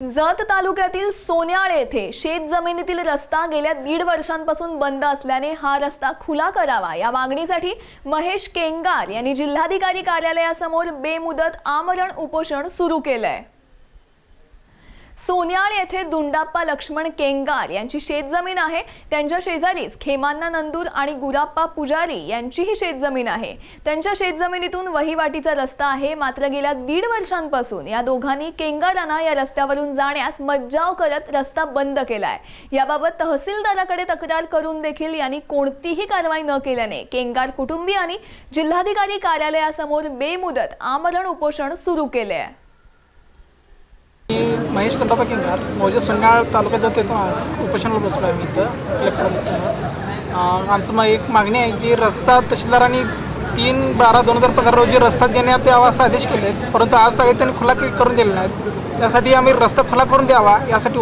जत तालुक्यातील सोन्याळ येथे शेत जमिनीतील रस्ता गेल्या दीड वर्षांपासून बंद असल्याने हा रस्ता खुला करावा. या मागणीसाठी महेश केंगार यांनी जिल्हाधिकारी कार्यालयासमोर बेमुदत आमरण उपोषण सुरू केलंय. सोन्याळ येथे दुंडाप्पा लक्ष्मण केंगार यांची शेतजमीन आहे. त्यांच्या शेजारीच खेमांना नंदूर आणि गुराप्पा पुजारी यांचीही शेतजमीन आहे. त्यांच्या शेतजमिनीतून वहिवाटीचा रस्ता आहे. मात्र गेल्या दीड वर्षांपासून या दोघांनी केंगारांना या रस्त्यावरून जाण्यास मज्जाव करत रस्ता बंद केला आहे याबाबत तहसीलदाराकडे तक्रार करून देखील यांनी कोणतीही कारवाई न केल्याने केंगार कुटुंबियांनी जिल्हाधिकारी कार्यालयासमोर बेमुदत आमरण उपोषण सुरू केले आहे महेश चंदापा किंगार मोजे सुन्याळ तालुक्यात जात येतो. उपोषणाला बसलो आहे मी इथं कलेक्टर आमचं मग एक मागणी आहे की रस्ता तहसीलदारांनी तीन बारा दोन हजार पंधरा रोजी रस्ता देण्यात यावा असा आदेश केले आहेत परंतु आज तागे त्यांनी खुला करून दिलेला नाहीत. त्यासाठी आम्ही रस्ता खुला करून द्यावा यासाठी